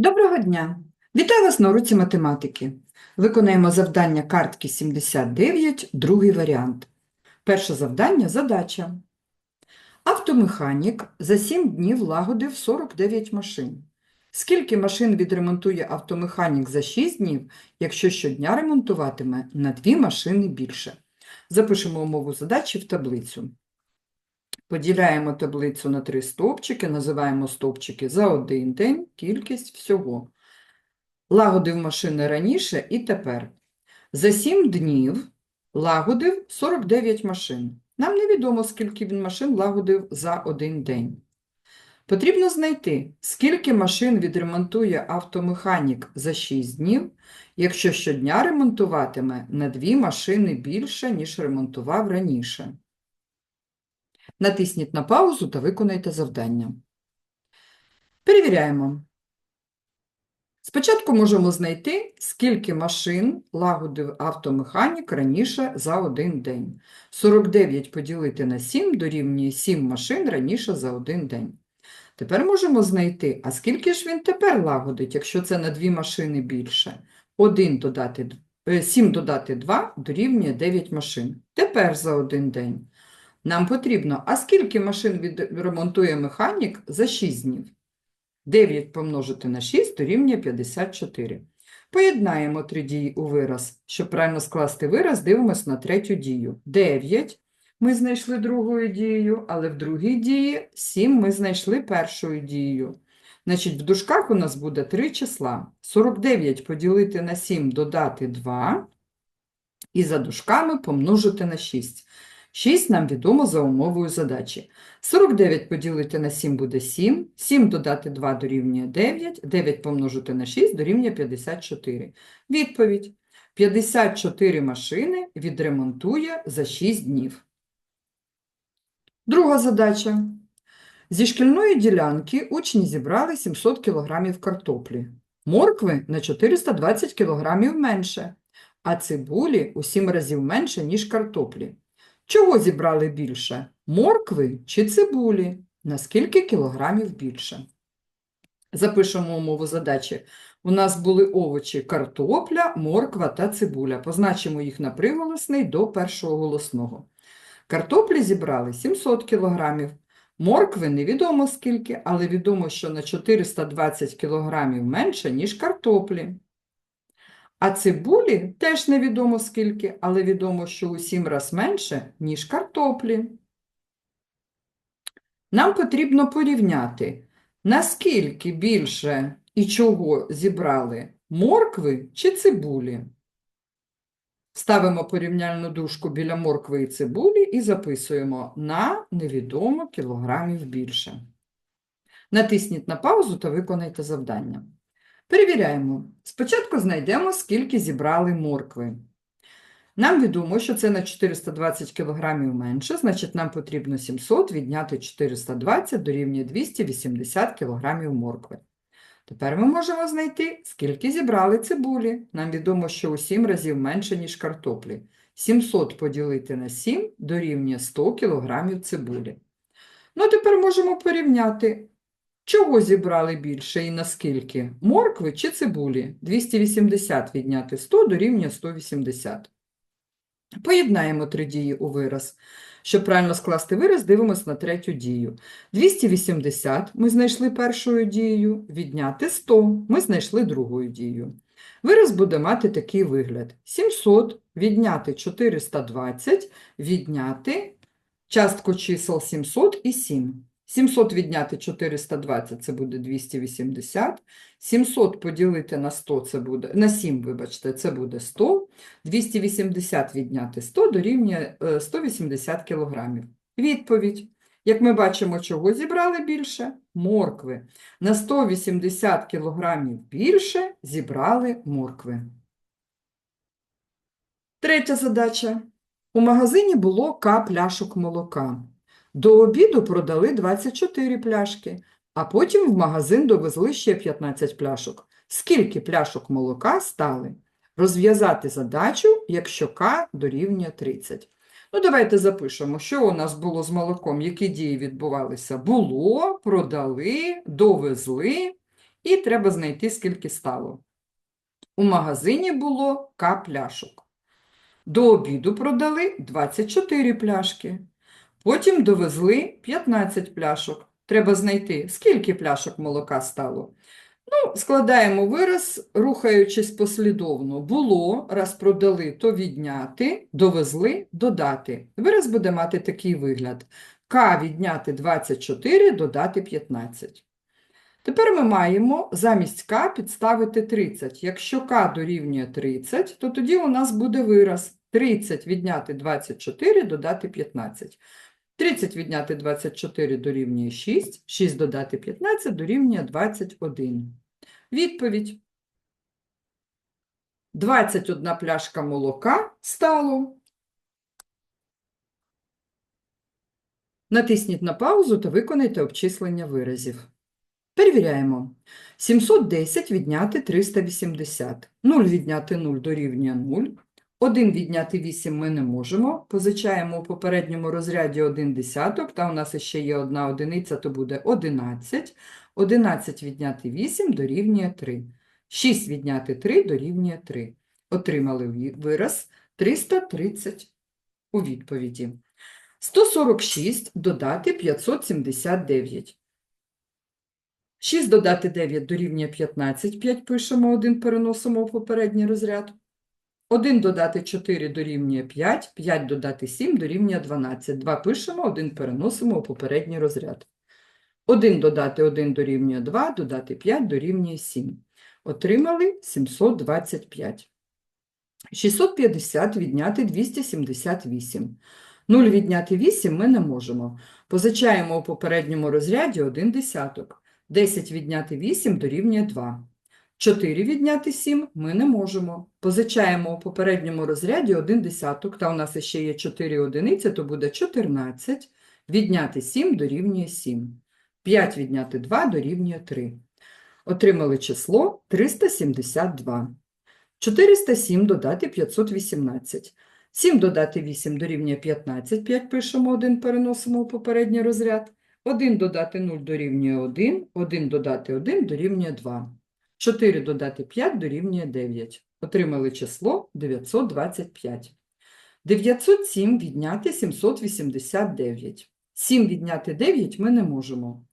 Доброго дня! Вітаю вас на уроці математики. Виконаємо завдання картки 79, другий варіант. Перше завдання – задача. Автомеханік за 7 днів лагодив 49 машин. Скільки машин відремонтує автомеханік за 6 днів, якщо щодня ремонтуватиме на 2 машини більше? Запишемо умову задачі в таблицю. Поділяємо таблицю на три стовпчики, називаємо стовпчики за один день, кількість всього. Лагодив машини раніше і тепер. За 7 днів лагодив 49 машин. Нам невідомо, скільки він машин лагодив за один день. Потрібно знайти, скільки машин відремонтує автомеханік за 6 днів, якщо щодня ремонтуватиме на 2 машини більше, ніж ремонтував раніше. Натисніть на паузу та виконайте завдання. Перевіряємо. Спочатку можемо знайти, скільки машин лагодив автомеханік раніше за один день. 49 поділити на 7 дорівнює 7 машин раніше за один день. Тепер можемо знайти, а скільки ж він тепер лагодить, якщо це на 2 машини більше. 1 додати, е, 7 додати 2 дорівнює 9 машин. Тепер за один день. Нам потрібно, а скільки машин відремонтує механік за 6 днів? 9 помножити на 6 дорівнює 54. Поєднаємо три дії у вираз. Щоб правильно скласти вираз, дивимося на третю дію. 9 ми знайшли другою дією, але в другій дії 7 ми знайшли першою дією. Значить, в дужках у нас буде три числа. 49 поділити на 7 додати 2 і за дужками помножити на 6. 6 нам відомо за умовою задачі. 49 поділити на 7 буде 7, 7 додати 2 дорівнює 9, 9 помножити на 6 дорівнює 54. Відповідь. 54 машини відремонтує за 6 днів. Друга задача. Зі шкільної ділянки учні зібрали 700 кг картоплі, моркви на 420 кг менше, а цибулі у 7 разів менше, ніж картоплі. Чого зібрали більше? Моркви чи цибулі? На скільки кілограмів більше? Запишемо умову задачі. У нас були овочі картопля, морква та цибуля. Позначимо їх на приголосний до першого голосного. Картоплі зібрали 700 кілограмів. Моркви невідомо скільки, але відомо, що на 420 кілограмів менше, ніж картоплі. А цибулі теж невідомо скільки, але відомо, що у 7 раз менше, ніж картоплі. Нам потрібно порівняти, наскільки більше і чого зібрали моркви чи цибулі. Ставимо порівняльну дужку біля моркви і цибулі і записуємо на невідомо кілограмів більше. Натисніть на паузу та виконайте завдання. Перевіряємо. Спочатку знайдемо, скільки зібрали моркви. Нам відомо, що це на 420 кг менше, значить нам потрібно 700 відняти 420 дорівнює 280 кг моркви. Тепер ми можемо знайти, скільки зібрали цибулі. Нам відомо, що у 7 разів менше, ніж картоплі. 700 поділити на 7 дорівнює 100 кг цибулі. Ну, тепер можемо порівняти, чого зібрали більше і наскільки? Моркви чи цибулі? 280 відняти 100 дорівнює 180. Поєднаємо три дії у вираз. Щоб правильно скласти вираз, дивимося на третю дію. 280 ми знайшли першою дією, відняти 100 ми знайшли другою дією. Вираз буде мати такий вигляд. 700 відняти 420, відняти частку чисел 700 і 7. 700 відняти 420 – це буде 280. 700 поділити на 100 – це буде, на 7, вибачте, це буде 100. 280 відняти 100 дорівнює е, 180 кілограмів. Відповідь. Як ми бачимо, чого зібрали більше? Моркви. На 180 кілограмів більше зібрали моркви. Третя задача. У магазині було К пляшок молока. До обіду продали 24 пляшки, а потім в магазин довезли ще 15 пляшок. Скільки пляшок молока стали? Розв'язати задачу, якщо К дорівнює 30. Ну, давайте запишемо, що у нас було з молоком, які дії відбувалися. Було, продали, довезли І треба знайти, скільки стало. У магазині було К пляшок. До обіду продали 24 пляшки. Потім довезли 15 пляшок. Треба знайти, скільки пляшок молока стало. Ну, складаємо вираз, рухаючись послідовно. Було, раз продали, то відняти, довезли, додати. Вираз буде мати такий вигляд. К відняти 24, додати 15. Тепер ми маємо замість К підставити 30. Якщо К дорівнює 30, то тоді у нас буде вираз 30 відняти 24, додати 15. 30 відняти 24 дорівнює 6, 6 додати 15 дорівнює 21. Відповідь. 21 пляшка молока стало. Натисніть на паузу та виконайте обчислення виразів. Перевіряємо. 710 відняти 380. 0 відняти 0 дорівнює 0. 1 відняти 8 ми не можемо. Позичаємо у попередньому розряді 1 десяток, та у нас ще є одна одиниця, то буде 11. 11 відняти 8 дорівнює 3. 6 відняти 3 дорівнює 3. Отримали вираз 330 у відповіді. 146 додати 579. 6 додати 9 дорівнює 15, 5 пишемо, 1 переносимо в попередній розряд. 1 додати 4 дорівнює 5, 5 додати 7 дорівнює 12. 2 пишемо, 1 переносимо у попередній розряд. 1 додати 1 дорівнює 2, додати 5 дорівнює 7. Отримали 725. 650 відняти 278. 0 відняти 8 ми не можемо. Позичаємо у попередньому розряді 1 десяток. 10 відняти 8 дорівнює 2. 4 відняти 7 ми не можемо. Позичаємо у попередньому розряді 1 десяток, та у нас ще є 4 одиниці, то буде 14. Відняти 7 дорівнює 7. 5 відняти 2 дорівнює 3. Отримали число 372. 407 додати 518. 7 додати 8 дорівнює 15, 5 пишемо 1, переносимо у попередній розряд. 1 додати 0 дорівнює 1, 1 додати 1 дорівнює 2. 4 додати 5 дорівнює 9. Отримали число 925. 907 відняти 789. 7 відняти 9 ми не можемо.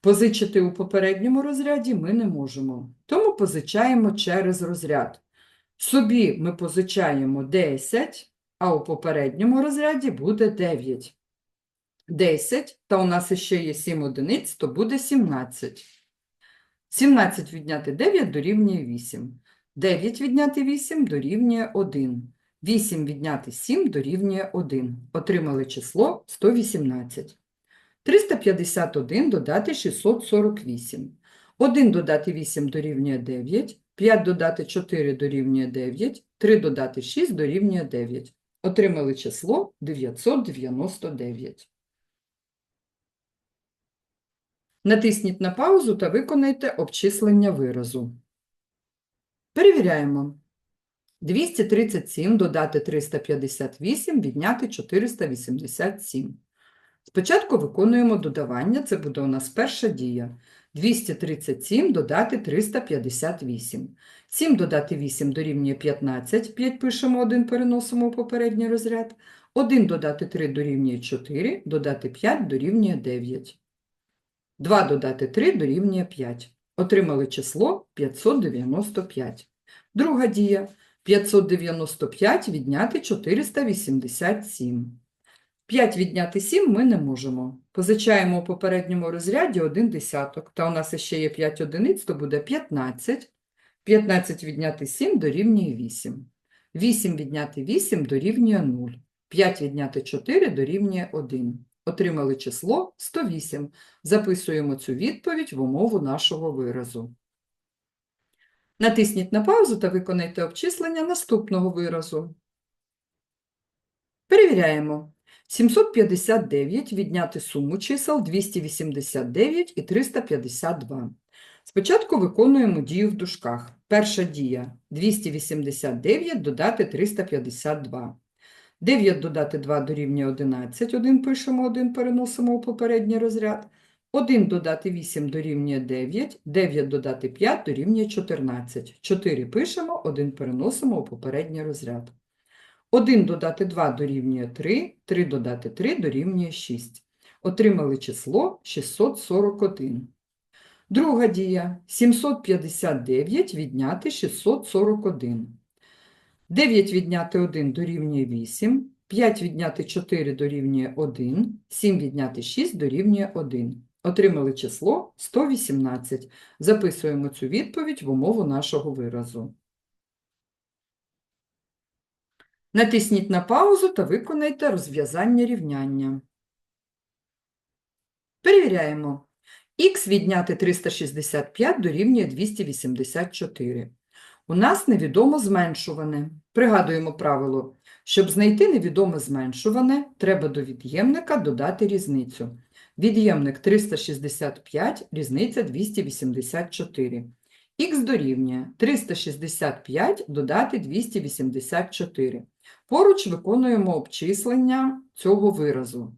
Позичити у попередньому розряді ми не можемо. Тому позичаємо через розряд. Собі ми позичаємо 10, а у попередньому розряді буде 9. 10, та у нас ще є 7 одиниць, то буде 17. 17 відняти 9 дорівнює 8. 9 відняти 8 дорівнює 1. 8 відняти 7 дорівнює 1. Отримали число 118. 351 додати 648. 1 додати 8 дорівнює 9. 5 додати 4 дорівнює 9. 3 додати 6 дорівнює 9. Отримали число 999. Натисніть на паузу та виконайте обчислення виразу. Перевіряємо. 237 додати 358 відняти 487. Спочатку виконуємо додавання, це буде у нас перша дія. 237 додати 358. 7 додати 8 дорівнює 15, 5 пишемо 1, переносимо попередній розряд. 1 додати 3 дорівнює 4, додати 5 дорівнює 9. 2 додати 3 дорівнює 5. Отримали число 595. Друга дія. 595 відняти 487. 5 відняти 7 ми не можемо. Позичаємо у попередньому розряді 1 десяток, та у нас ще є 5 одиниць, то буде 15. 15 відняти 7 дорівнює 8. 8 відняти 8 дорівнює 0. 5 відняти 4 дорівнює 1. Отримали число 108. Записуємо цю відповідь в умову нашого виразу. Натисніть на паузу та виконайте обчислення наступного виразу. Перевіряємо. 759 відняти суму чисел 289 і 352. Спочатку виконуємо дію в дужках. Перша дія 289 додати 352. 9 додати 2 дорівнює 11, 1 пишемо, 1 переносимо у попередній розряд. 1 додати 8 дорівнює 9, 9 додати 5 дорівнює 14. 4 пишемо, 1 переносимо у попередній розряд. 1 додати 2 дорівнює 3, 3 додати 3 дорівнює 6. Отримали число 641. Друга дія. 759 відняти 641. 9 відняти 1 дорівнює 8, 5 відняти 4 дорівнює 1, 7 відняти 6 дорівнює 1. Отримали число 118. Записуємо цю відповідь в умову нашого виразу. Натисніть на паузу та виконайте розв'язання рівняння. Перевіряємо. Х відняти 365 дорівнює 284. У нас невідомо зменшуване. Пригадуємо правило. Щоб знайти невідоме зменшуване, треба до від'ємника додати різницю. Від'ємник 365, різниця 284. Х дорівнює 365 додати 284. Поруч виконуємо обчислення цього виразу.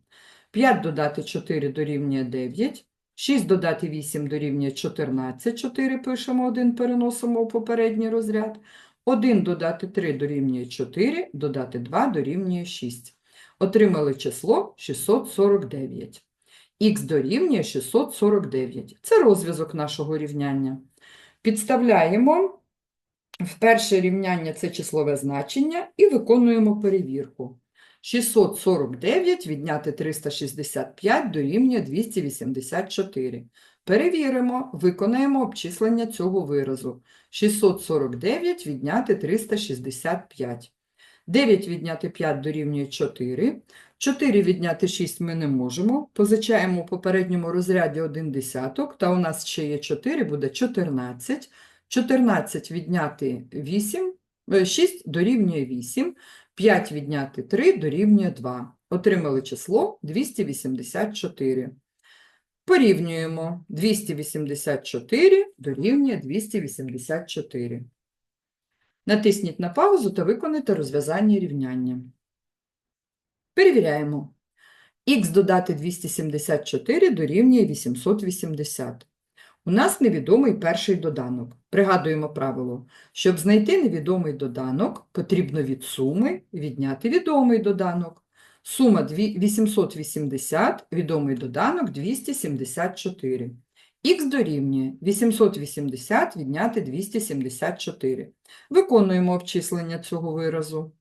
5 додати 4 дорівнює 9, 6 додати 8 дорівнює 14, 4 пишемо 1, переносимо у попередній розряд. 1 додати 3 дорівнює 4, додати 2 дорівнює 6. Отримали число 649. Х дорівнює 649. Це розв'язок нашого рівняння. Підставляємо в перше рівняння це числове значення і виконуємо перевірку. 649 відняти 365 дорівнює 284. Перевіримо, виконаємо обчислення цього виразу. 649 відняти 365. 9 відняти 5 дорівнює 4. 4 відняти 6 ми не можемо. Позичаємо у попередньому розряді 1 десяток, та у нас ще є 4, буде 14. 14 відняти 8, 6 дорівнює 8. 5 відняти 3 дорівнює 2. Отримали число 284. Порівнюємо 284 дорівнює 284. Натисніть на паузу та виконайте розв'язання рівняння. Перевіряємо. Х додати 274 дорівнює 880. У нас невідомий перший доданок. Пригадуємо правило. Щоб знайти невідомий доданок, потрібно від суми відняти відомий доданок. Сума 880, відомий доданок 274. Х дорівнює 880 відняти 274. Виконуємо обчислення цього виразу.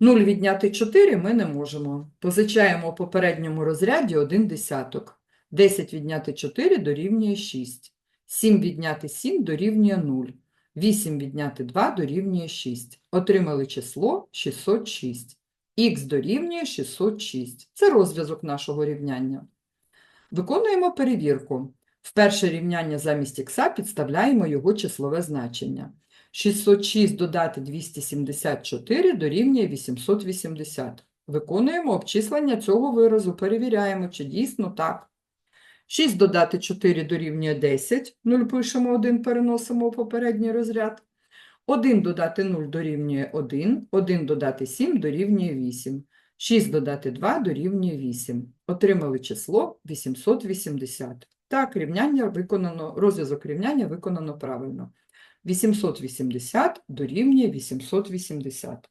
0 відняти 4 ми не можемо. Позичаємо у попередньому розряді 1 десяток. 10 відняти 4 дорівнює 6. 7 відняти 7 дорівнює 0. 8 відняти 2 дорівнює 6. Отримали число 606. Х дорівнює 606. Це розв'язок нашого рівняння. Виконуємо перевірку. В перше рівняння замість х підставляємо його числове значення. 606 додати 274 дорівнює 880. Виконуємо обчислення цього виразу, перевіряємо, чи дійсно так. 6 додати 4 дорівнює 10, 0 пишемо 1, переносимо у попередній розряд. 1 додати 0 дорівнює 1, 1 додати 7 дорівнює 8. 6 додати 2 дорівнює 8. Отримали число 880. Так, рівняння виконано, розв'язок рівняння виконано правильно. 880 дорівнює 880.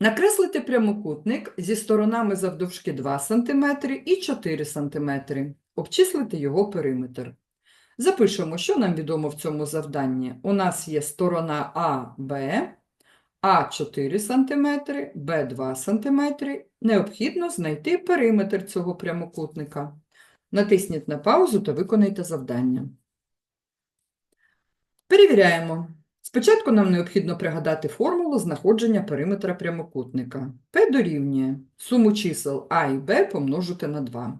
Накреслити прямокутник зі сторонами завдовжки 2 см і 4 см. Обчислити його периметр. Запишемо, що нам відомо в цьому завданні. У нас є сторона А, Б, А 4 см, Б 2 см. Необхідно знайти периметр цього прямокутника. Натисніть на паузу та виконайте завдання. Перевіряємо. Спочатку нам необхідно пригадати формулу знаходження периметра прямокутника. P дорівнює суму чисел А і Б помножити на 2.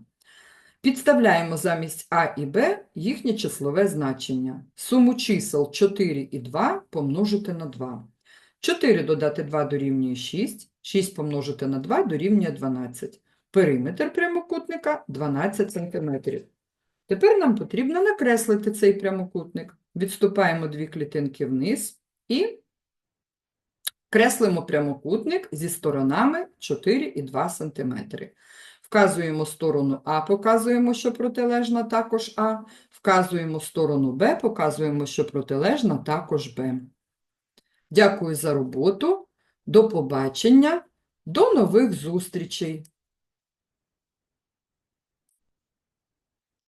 Підставляємо замість А і Б їхнє числове значення. Суму чисел 4 і 2 помножити на 2. 4 додати 2 дорівнює 6, 6 помножити на 2 дорівнює 12. Периметр прямокутника 12 см. Тепер нам потрібно накреслити цей прямокутник. Відступаємо дві клітинки вниз і Креслимо прямокутник зі сторонами 4,2 см. Вказуємо сторону А, показуємо, що протилежна також А. Вказуємо сторону Б, показуємо, що протилежна також Б. Дякую за роботу. До побачення. До нових зустрічей!